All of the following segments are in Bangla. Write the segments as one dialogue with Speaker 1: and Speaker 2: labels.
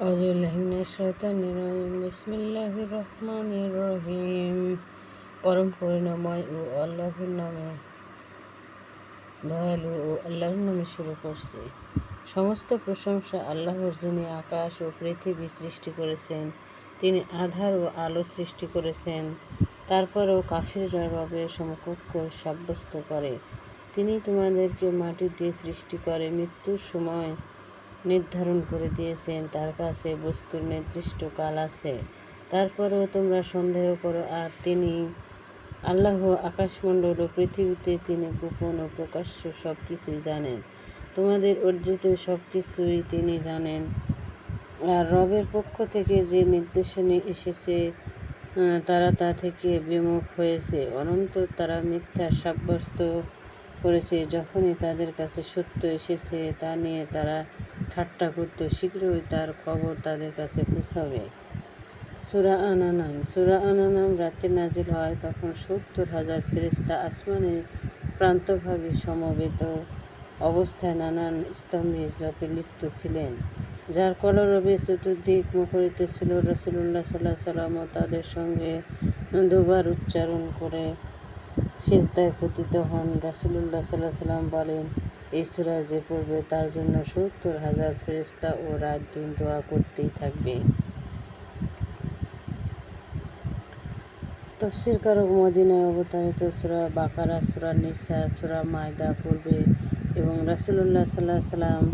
Speaker 1: রহিম পরম করুণাময় ও আল্লাহর নামে দয়ালু ও আল্লাহর নামে শুরু করছি। সমস্ত প্রশংসা আল্লাহর যিনি আকাশ ও পৃথিবী সৃষ্টি করেছেন, তিনি আধার ও আলো সৃষ্টি করেছেন, তারপরও কাফিররা রবের সমকক্ষ সাব্যস্ত করে। তিনি তোমাদেরকে মাটি দিয়ে সৃষ্টি করে মৃত্যুর সময় নির্ধারণ করে দিয়েছেন, তার কাছে বস্তুর নির্দিষ্ট কাল আছে। তারপরেও তোমরা সন্দেহ করো, আর তিনি আল্লাহ আকাশমণ্ডল ও পৃথিবীতে তিনি গোপন ও প্রকাশ্য সব কিছুই জানেন। তোমাদের অর্জিত সব কিছুই তিনি জানেন। আর রবের পক্ষ থেকে যে নির্দেশনী এসেছে তারা তা থেকে বিমুখ হয়েছে। অনন্ত তারা মিথ্যা সাব্যস্ত করেছে, যখনই তাদের কাছে সত্য এসেছে, তা নিয়ে তারা ঠাট্টা করত। শীঘ্রই তার খবর তাদের কাছে পৌঁছাবে। সুরা আনানাম সুরা আনানাম রাতে নাজিল হয় তখন সত্তর হাজার ফেরিস্তা আসমানের প্রান্তভাবে সমবেত অবস্থায় নানান স্তম্ভে জপে লিপ্ত ছিলেন, যার কলরবে চতুর্দিক মুখরিত ছিল। রসুল্লাহ সাল্লাহ সাল্লাম তাদের সঙ্গে দুবার উচ্চারণ করে সেজদায় পতিত হন, রাসুলুল্লাহ সাল্লাহ সাল্লাম বলেন, এই সুরা যে পড়বে তার জন্য সত্তর হাজার ফেরিস্তা ও রাত দিন দোয়া করতেই থাকবে। তফসির কারক মদিনায় অবতারিত সুরা বাকারা, সুরা নিসা, সুরা মায়দা পূর্বে এবং রাসুলুল্লাহ সাল্লাহ সাল্লাম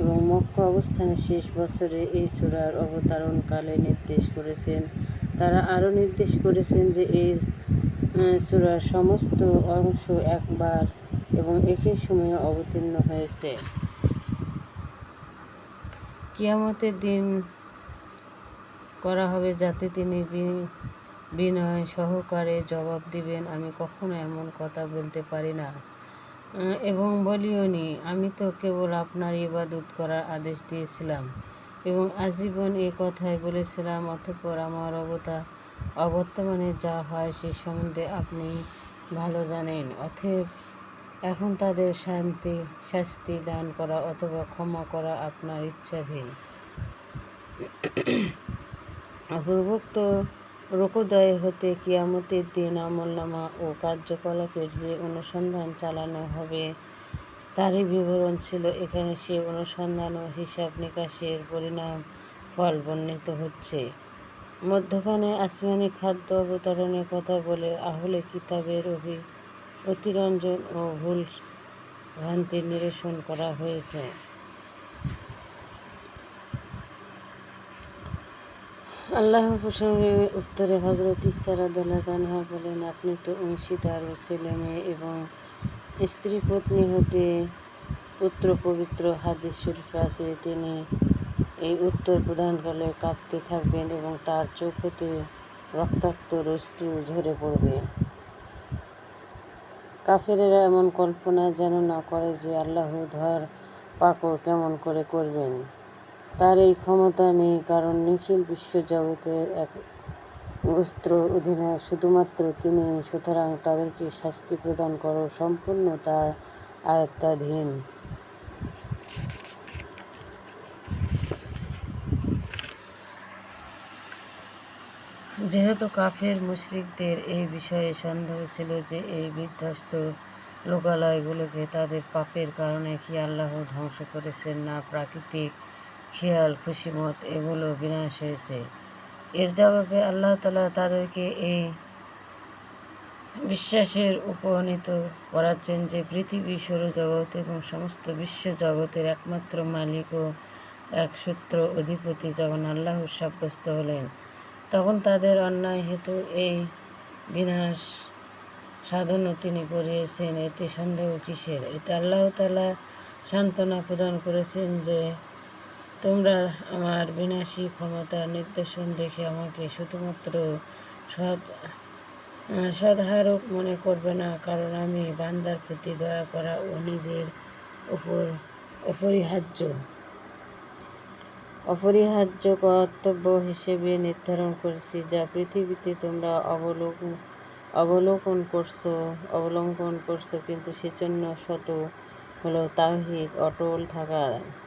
Speaker 1: এবং মক্কা অবস্থানের শেষ বছরে এই সুরার অবতারণকালে নির্দেশ করেছেন। তারা আরও নির্দেশ করেছেন যে এই সুরার সমস্ত অংশ একবার এবং একই সময়ে অবতীর্ণ হয়েছে। কিয়ামতের দিন করা হবে যাতে তিনি বিনয় সহকারে জবাব দিবেন, আমি কখনো এমন কথা বলতে পারি না। এবং বলিওনি আমি তো কেবল আপনার ইবাদত করার আদেশ দিয়েছিলাম এবং আজীবন এ কথাই বলেছিলাম, অতঃপর আমার অবতা অবর্তমানে যা হয় সে সম্বন্ধে আপনি ভালো জানেন। অথব এখন তাদের শান্তি, শাস্তি দান করা অথবা ক্ষমা করা আপনার ইচ্ছাধীন। পূর্বোক্ত রোকোদয় হতে কিয়ামতের দিন আমলনামা ও কার্যকলাপের যে অনুসন্ধান চালানো হবে, তারই বিবরণ ছিল। এখানে সে অনুসন্ধান ও হিসাব নিকাশের পরিণাম ফল বর্ণিত হচ্ছে। মধ্যখানে আসমানি খাদ্য অবতরণের কথা বলে আহলে কিতাবের অভি অতিরঞ্জন ও ভুল ভ্রান্তি নিরসন করা হয়েছে। আল্লাহ প্রসঙ্গে উত্তরে হজরত ইসারাদানহা বলেন, আপনি তো অংশীদার ও ছেলে মেয়ে এবং স্ত্রী পত্নী হতে পুত্র পবিত্র হাদিস শরীফ আছে। তিনি এই উত্তর প্রদানকালে কাঁপতে থাকবেন এবং তার চোখ হতে রক্তাক্ত রস্তু ঝরে পড়বে। কাফেরেরা এমন কল্পনা যেন না করে যে আল্লাহ ধর পাকড় কেমন করে করবেন। তার এই ক্ষমতা নেই, কারণ নিখিল বিশ্বজগতের এক অস্ত্র অধিনায়ক শুধুমাত্র তিনি, সুতরাং তাদেরকে শাস্তি প্রদান করো সম্পূর্ণ তার আয়ত্তাধীন। যেহেতু কাফের মুশরিকদের এই বিষয়ে সন্দেহ ছিল যে এই বিধ্বস্ত লোকালয়গুলোকে তাদের পাপের কারণে কি আল্লাহ ধ্বংস করেছেন না প্রাকৃতিক খেয়াল, খুশিমত, এগুলো বিনাশ হয়েছে? এর জবাবে আল্লাহ তালা তাদেরকে এই বিশ্বাসের উপনীত করাচ্ছেন যে পৃথিবী, সৌরজগৎ এবং সমস্ত বিশ্ব জগতের একমাত্র মালিক ও এক সূত্র অধিপতি যখন আল্লাহ সাব্যস্ত হলেন তখন তাদের অন্যায় হেতু এই বিনাশ সাধনও তিনি করিয়েছেন। এতে সন্দেহ কিসের? এতে আল্লাহ তালা সান্ত্বনা প্রদান করেছেন যে, তোমরা আমার বিনাশী ক্ষমতার নির্দেশন দেখে আমাকে শুধুমাত্র সৎ সদহারক মনে করবে না, কারণ আমি বান্দার প্রতি দয়া করা ও নিজের উপর অপরিহার্য। অপরিহার্য কর্তব্য হিসেবে নির্ধারণ করেছি, যা পৃথিবীতে তোমরা অবলোকন অবলোকন করছ, অবলম্বন করছ, কিন্তু সেজন্য শত হলো তাওহিদ, অটল থাকা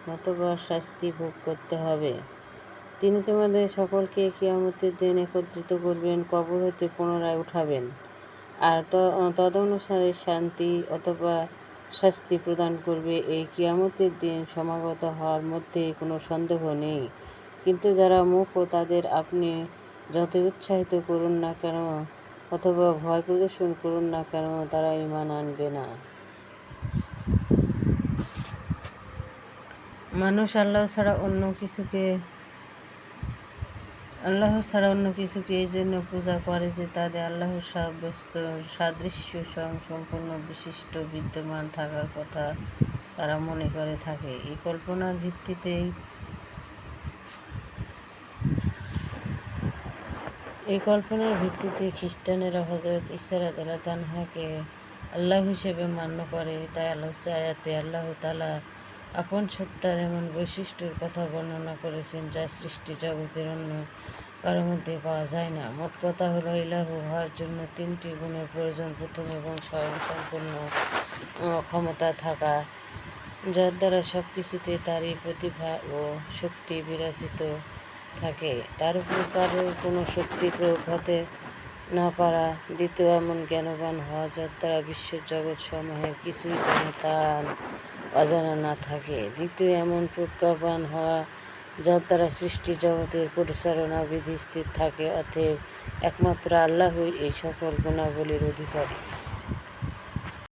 Speaker 1: নতবা শাস্তি ভোগ করতে হবে। তিনি তোমাদের সকলকে কিয়ামতের দিন একত্রিত করবেন, কবর হতে পুনরায় উঠাবেন। আর তদনুসারে শান্তি অথবা শাস্তি প্রদান করবে এই কিয়ামতের দিন সমাগত হওয়ার মধ্যে কোনো সন্দেহ নেই। কিন্তু যারা মুখ ও তাদের আপনি যত উৎসাহিত করুন না কেন অথবা ভয় প্রদর্শন করুন না কেন, তারা ইমান আনবে না। মানুষ আল্লাহ ছাড়া অন্য কিছুকে আল্লাহ ছাড়া অন্য কিছুকে এই জন্য পূজা করে যে তাদের আল্লাহ সাব্যস্ত, সাদৃশ্য সম্পূর্ণ বিশিষ্ট, বিদ্যমান থাকার কথা তারা মনে করে থাকে। এই কল্পনার ভিত্তিতেই এই কল্পনার ভিত্তিতে খ্রিস্টানেরা হজরত ইসারাত তানহাকে আল্লাহ হিসেবে মান্য করে। তাই আল্লাহ আয়াতে আল্লাহ তালা আপন সত্তার এমন বৈশিষ্ট্যের কথা বর্ণনা করেছেন যা সৃষ্টি জগতের অন্য কারোর মধ্যে পাওয়া যায় না। মোট কথা হলো, ইলাহু হওয়ার জন্য তিনটি গুণের প্রয়োজন, প্রথম এবং স্বয়ংসম্পূর্ণ ক্ষমতা থাকা, যার দ্বারা সব কিছুতে তারই প্রতিভা ও শক্তি বিরাজিত থাকে। তার উপর কারোর কোনো শক্তি প্রয়োগ হতে না পারা দ্বিতীয় এমন জ্ঞানবান হওয়া, যার দ্বারা বিশ্ব জগৎ সমূহের কিছুই যেন তার অজানা না থাকে। দ্বিতীয় এমন প্রজ্ঞাবান হওয়া যার দ্বারা সৃষ্টি জগতের পরিচালনা বিধি স্থির থাকে, অতএব একমাত্র আল্লাহই এই সকল গুণাবলীর অধিকারী।